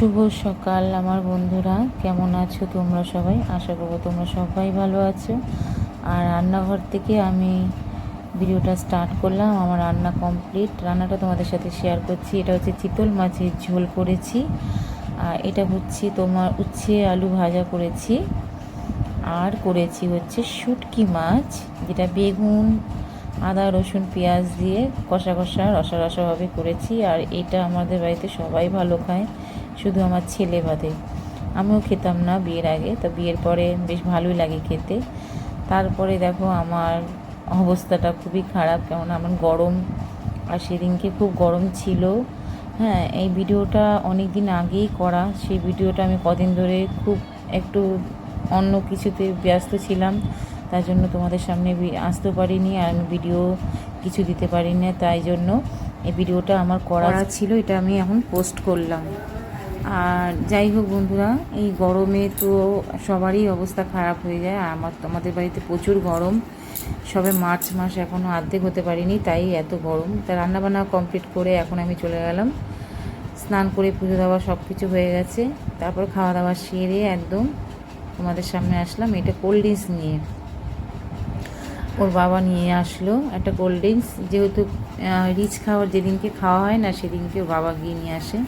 শুভ সকাল আমার বন্ধুরা। কেমন আছো তোমরা সবাই? আশা করব তোমরা সবাই ভালো আছো। আর রান্নাঘর থেকে আমি ভিডিওটা স্টার্ট করলাম, আমার রান্না কমপ্লিট রান্নাটা তোমাদের সাথে শেয়ার করছি। এটা হচ্ছে চিতল মাছের ঝোল করেছি। আর এটা হচ্ছে তোমার উচ্ছে আলু ভাজা করেছি। আর করেছি হচ্ছে শুটকি মাছ, যেটা বেগুন, আদা, রসুন, পেঁয়াজ দিয়ে কষা কষা রসা রসাভাবে করেছি। আর এটা আমাদের বাড়িতে সবাই ভালো খায়। শুধু আমার ছেলে বাদে। আমিও খেতাম না বিয়ের আগে, তো বিয়ের পরে বেশ ভালোই লাগে খেতে। তারপরে দেখো আমার অবস্থাটা খুবই খারাপ, কেমন আমার গরম। আর সেদিনকে খুব গরম ছিল। হ্যাঁ এই ভিডিওটা অনেক দিন আগেই করা। সেই ভিডিওটা আমি কদিন ধরে খুব একটু অন্য কিছুতে ব্যস্ত ছিলাম। তার জন্য তোমাদের সামনে আসতে পারিনি আর আমি ভিডিও কিছু দিতে পারি না তাই জন্য এই ভিডিওটা আমার করা ছিল, এটা আমি এখন পোস্ট করলাম। আর যাই হোক বন্ধুরা, এই গরমে তো সবারই অবস্থা খারাপ হয়ে যায়, আর আমার আমাদের বাড়িতে প্রচুর গরম। সবে মার্চ মাস এখনও অর্ধেক হতে পারিনি, তাই এত গরম। তা রান্নাবান্না কমপ্লিট করে এখন আমি চলে গেলাম। স্নান করে পুজো দেওয়া সব কিছু হয়ে গেছে। তারপর খাওয়া দাওয়া সেরে একদম তোমাদের সামনে আসলাম, এটা কোল্ড ড্রিঙ্কস নিয়ে। ওর বাবা নিয়ে আসলো একটা কোল্ড ড্রিঙ্কস যেহেতু রিচ খাওয়ার যেদিনকে খাওয়া হয় না, সেদিনকে ওর বাবা গিয়ে নিয়ে আসে।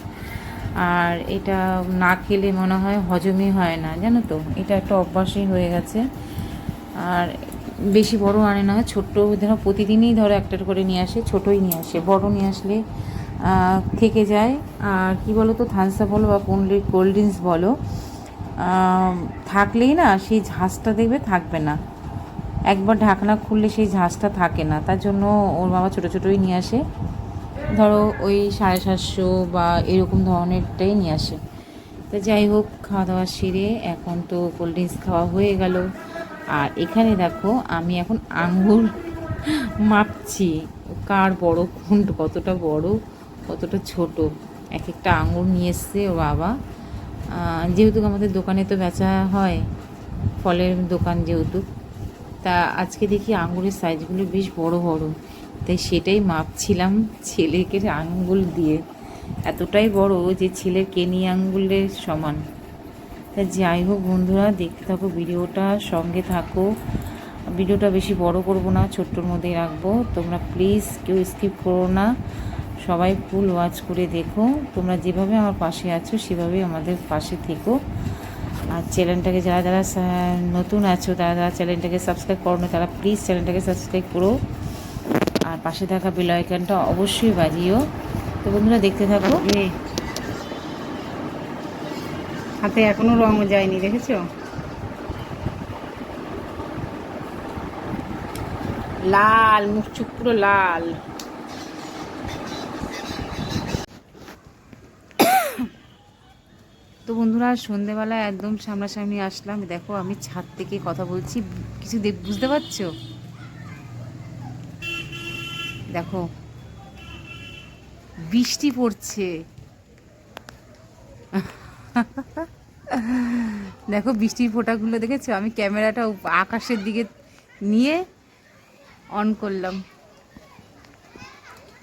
আর এটা না খেলে মনে হয় হজমই হয় না, জানো তো? এটা একটা অভ্যাসই হয়ে গেছে। আর বেশি বড় আনে না, ছোট্ট ধরো প্রতিদিনই ধরো একটা করে নিয়ে আসে, ছোটোই নিয়ে আসে। বড় নিয়ে আসলে থেকে যায়। আর কী বলো তো থানসা বলো বা কোল্ড কোল্ড ড্রিঙ্কস বলো থাকলেই না সেই ঝাঁজটা দেখবে থাকবে না। একবার ঢাকনা খুললে সেই ঝাঁজটা থাকে না। তার জন্য ওর বাবা ছোটো ছোটোই নিয়ে আসে। ধরো ওই সাড়ে সাতশো বা এরকম ধরনেরটাই নিয়ে আসে। তো যাই হোক খাওয়া দাওয়া সেরে এখন তো কোল্ড ড্রিঙ্কস খাওয়া হয়ে গেল। আর এখানে দেখো, আমি এখন আঙ্গুর মাপছি। কার বড় কোন কতটা বড়, কতটা ছোট। এক একটা আঙুর নিয়ে এসছে ও বাবা। যেহেতু আমাদের দোকানে তো বেচা হয়, ফলের দোকান যেহেতু, তা আজকে দেখি আঙুরের সাইজগুলো বেশ বড় বড়। তাই সেটাই মাপছিলাম ছেলেকে আঙ্গুল দিয়ে। এতটাই বড় যে ছেলের কেনি আঙ্গুলের সমান। তা যাই হোক বন্ধুরা, দেখতে থাকো ভিডিওটা, সঙ্গে থাকো। ভিডিওটা বেশি বড় করব না, ছোট্টর মধ্যেই রাখব। তোমরা প্লিজ কেউ স্কিপ করো না। সবাই ফুল ওয়াচ করে দেখো। তোমরা যেভাবে আমার পাশে আছো সেভাবেই আমাদের পাশে থেকো। আর চ্যানেলটাকে যারা যারা নতুন আছো, তারা, যারা চ্যানেলটাকে সাবস্ক্রাইব করো না তারা প্লিজ চ্যানেলটাকে সাবস্ক্রাইব করো। পাশে থাকা বেল আইকনটা অবশ্যই বাজিও। তো বন্ধুরা দেখতে থাকো। হাতে এখনও রং যায়নি দেখেছ? লাল মুখ চুপ পুরো লাল। তো বন্ধুরা সন্ধেবেলা একদম সামনাসামনি আসলাম। দেখো আমি ছাদ থেকে কথা বলছি। কিছু দেখ- বুঝতে পারছ? দেখো, বৃষ্টি পড়ছে। দেখো, বৃষ্টির ফোঁটাগুলো দেখেছ? আমি ক্যামেরাটা আকাশের দিকে নিয়ে অন করলাম।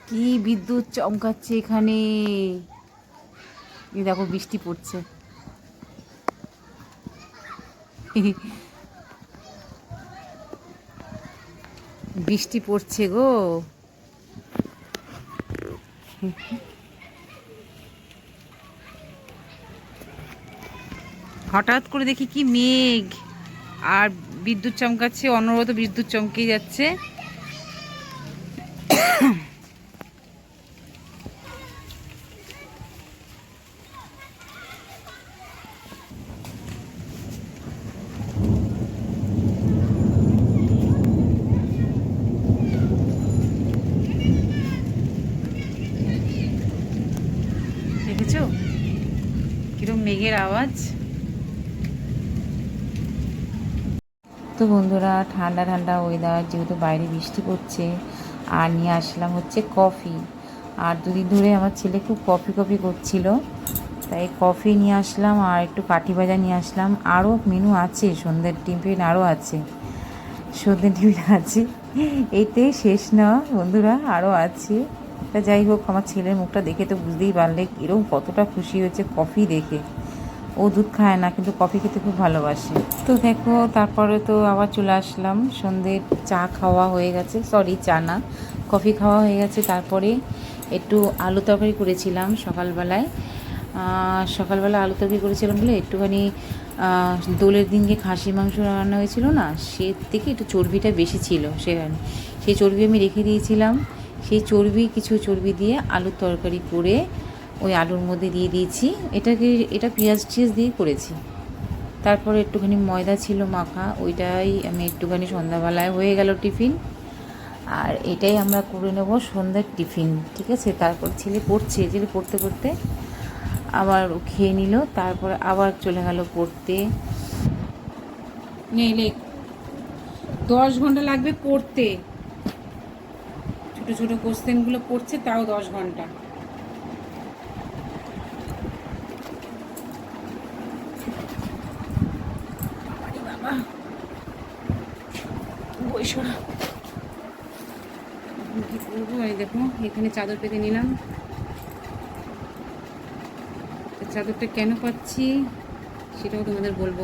কি বিদ্যুৎ চমকাচ্ছে এখানে। দেখো, বৃষ্টি পড়ছে। বৃষ্টি পড়ছে গো। হঠাৎ করে দেখি কি মেঘ। আর বিদ্যুৎ চমকাচ্ছে অনবরত বিদ্যুৎ চমকে যাচ্ছে। দেখেছ? কিরম মেঘের আওয়াজ। তো বন্ধুরা, ঠান্ডা ঠান্ডা ওয়েদার যেহেতু বাইরে বৃষ্টি পড়ছে, আর নিয়ে আসলাম হচ্ছে কফি আর দুদিন ধরে আমার ছেলে খুব কফি কফি করছিল, তাই কফি নিয়ে আসলাম, আর একটু কাঠি ভাজা নিয়ে আসলাম। আরও মেনু আছে, সন্ধ্যের টিফিন আরও আছে। সন্ধ্যের টিফিন আছে, এতে শেষ না বন্ধুরা, আরও আছে। তা যাই হোক, আমার ছেলের মুখটা দেখে তো বুঝতেই পারলে এরকম কতটা খুশি হয়েছে কফি দেখে। ও দুধ খায় না, কিন্তু কফি খেতে খুব ভালোবাসে। তো দেখো, তারপরে তো আবার চলে আসলাম। সন্ধে চা খাওয়া হয়ে গেছে সরি চা না, কফি খাওয়া হয়ে গেছে। তারপরে একটু আলু তরকারি করেছিলাম সকালবেলায়। সকালবেলা আলু তরকারি করেছিলাম বলে একটুখানি দোলের দিনকে খাসি মাংস রান্না হয়েছিল না, সে থেকে একটু চর্বিটা বেশি ছিল সেখানে সেই চর্বি আমি রেখে দিয়েছিলাম। সেই চর্বি, কিছু চর্বি দিয়ে আলুর তরকারি করে ওই আলুর মধ্যে দিয়ে দিয়েছি। এটাকে, এটা পেঁয়াজ টিয়াজ দিয়ে করেছি। তারপরে একটুখানি ময়দা ছিল মাখা, ওইটাই আমি একটুখানি সন্ধ্যাবেলায় হয়ে গেল টিফিন। আর এটাই আমরা করে নেব সন্ধ্যার টিফিন, ঠিক আছে? তারপর ছেলে পড়ছে, ছেলে পড়তে পড়তে আবার খেয়ে নিল, তারপরে আবার চলে গেল পড়তে। নেই। দশ ঘণ্টা লাগবে পড়তে। ছোট ছোট কোশ্চেনগুলো পড়ছে তাও দশ ঘণ্টা। কি করব এই দেখো এখানে চাদর পেতে নিলাম। চাদরটা কেন পাচ্ছি সেটাও তোমাদের বলব।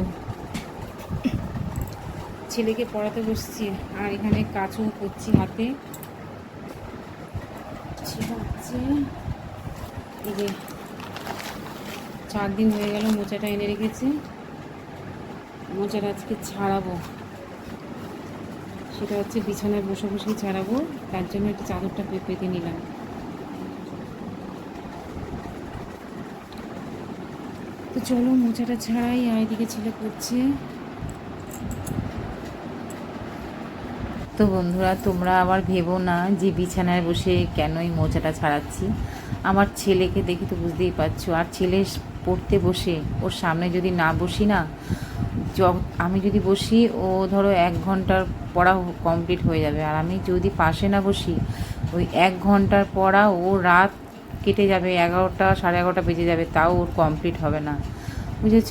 ছেলেকে পড়াতে বসছি আর এখানে কাজও করছি হাতে। হচ্ছে এই যে চার দিন হয়ে গেল মোচাটা এনে রেখেছি। মোচাটা আজকে ছাড়াবো। সেটা হচ্ছে বিছানায় বসে বসেই ছাড়াবো। তার জন্য একটু চাদরটা পেতে নিলাম। তো চলো মোচাটা ছাড়াই আর এদিকে ছেলে পড়ছে। তো বন্ধুরা, তোমরা আবার ভেবো না যে বিছানায় বসে কেন এই মোচাটা ছাড়াচ্ছি। আমার ছেলেকে দেখে তো বুঝতেই পারছ, আর ছেলে পড়তে বসে, ওর সামনে যদি না বসি না আমি যদি বসি, ও ধরো এক ঘণ্টার পড়া কমপ্লিট হয়ে যাবে। আর আমি যদি পাশে না বসি, ওই এক ঘণ্টার পড়া ও রাত কেটে যাবে, এগারোটা সাড়ে এগারোটা বেজে যাবে, তাও ওর কমপ্লিট হবে না। বুঝেছ?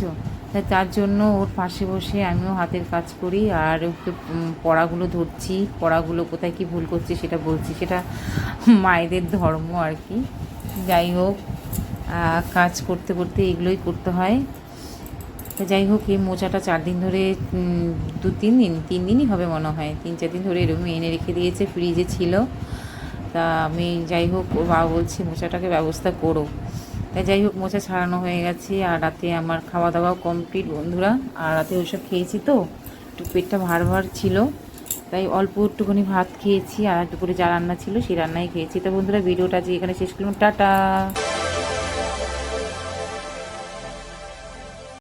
তার জন্য ওর পাশে বসে আমিও হাতের কাজ করি আর ওকে পড়াগুলো ধরছি। পড়াগুলো কোথায় কি ভুল করছি সেটা বলছি। সেটা মায়েদের ধর্ম আর কি। যাই হোক কাজ করতে করতে এগুলোই করতে হয়। তো যাই হোক, এই মোচাটা চার দিন ধরে দু, তিন দিন, তিন দিনই হবে মনে হয়। তিন, চার দিন ধরে এরকম এনে রেখে দিয়েছে, ফ্রিজে ছিল। তা আমি যাই হোক ওর বাবা বলছি, মোচাটাকে ব্যবস্থা করো। তাই যাই হোক মোচা ছাড়ানো হয়ে গেছে আর রাতে আমার খাওয়া দাওয়াও কমপ্লিট বন্ধুরা। আর রাতে ওইসব খেয়েছি তো, একটু পেটটা ভার ভার ছিল। তাই অল্প একটুখানি ভাত খেয়েছি আর করে যা রান্না ছিল সেই রান্নাই খেয়েছি। তো বন্ধুরা, ভিডিওটা যে এখানে শেষ করলাম। টাটা!